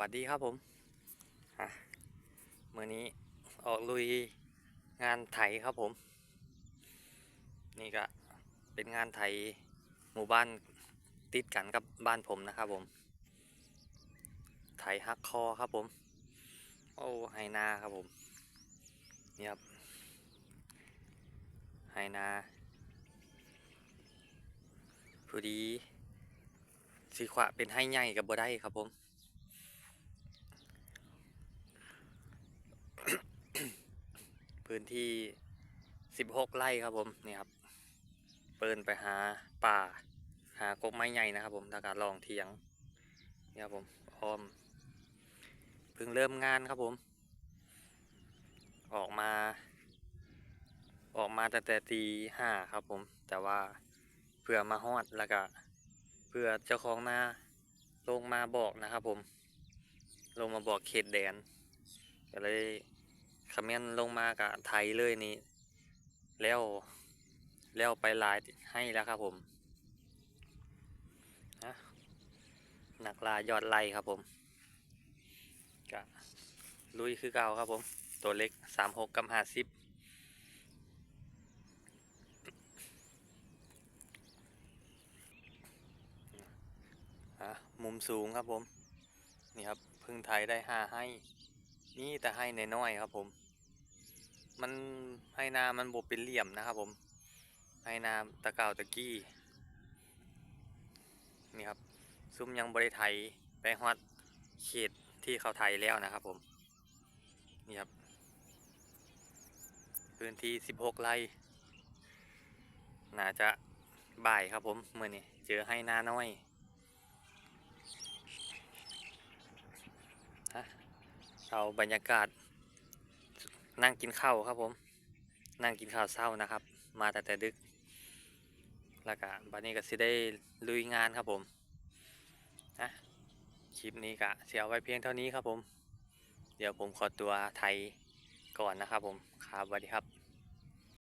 วัสดีครับผมอะมื่อนี้ออกลุยงานไถครับผม นี่ก็เป็นงานไถหมู่บ้านติดกันกับบ้านผมนะครับผม ไถฮักคอครับผม โอ้ไฮนาครับผม นี่ครับไฮนาพอดีสีขวาเป็นไฮใหญ่กับบ่ได้ครับผม พื้นที่ 16 ไร่ครับผมนี่ครับ เปินไปหาป่า หากกไม้ใหญ่นะครับผมทาการลองเทียงนี่ครับผมอ้อมเพิ่งเริ่มงานครับผม ออกมา ออกมาแตั้งแต่ตีห้าครับผม แต่ว่าเพื่อมาฮอดแล้วก็เพื่อเจ้าของนาลงมาบอกนะครับผม ลงมาบอกเขตแดนก็เลย คอมเมนต์ลงมากับไทยเลยนี่ แล้วแล้วไปลายให้แล้วครับผมนะหนักลายยอดไล่ครับผมก็ลุยคือเก่าครับผม ตัวเล็กสามหกกับห้าสิบอะมุมสูงครับผม นี่ครับเพึ่งไทยได้ห้าให้ นี่แต่ให้ในน้อยครับผม มันให้นามันบเป็นเหลี่ยมนะครับผม ให้นาตะเก่าตะกี้ นี่ครับ ซุ้มยังบริไทยไปฮอดเขตที่เขาไทยแล้วนะครับผม นี่ครับ พื้นที่16ไร่น่าจะบ่ายครับผมเมื่อนี้เจอให้นาน้อยฮะ เอาบรรยากาศ นั่งกินข้าวครับผม นั่งกินข้าวเศร้านะครับ มาแต่แต่ดึก แล้วก็บัดนี้ก็สิได้ลุยงานครับผมนะคลิปนี้ก็เสียไว้เพียงเท่านี้ครับผม เดี๋ยวผมขอตัวไทยก่อนนะครับผมครับสวัสดีครับ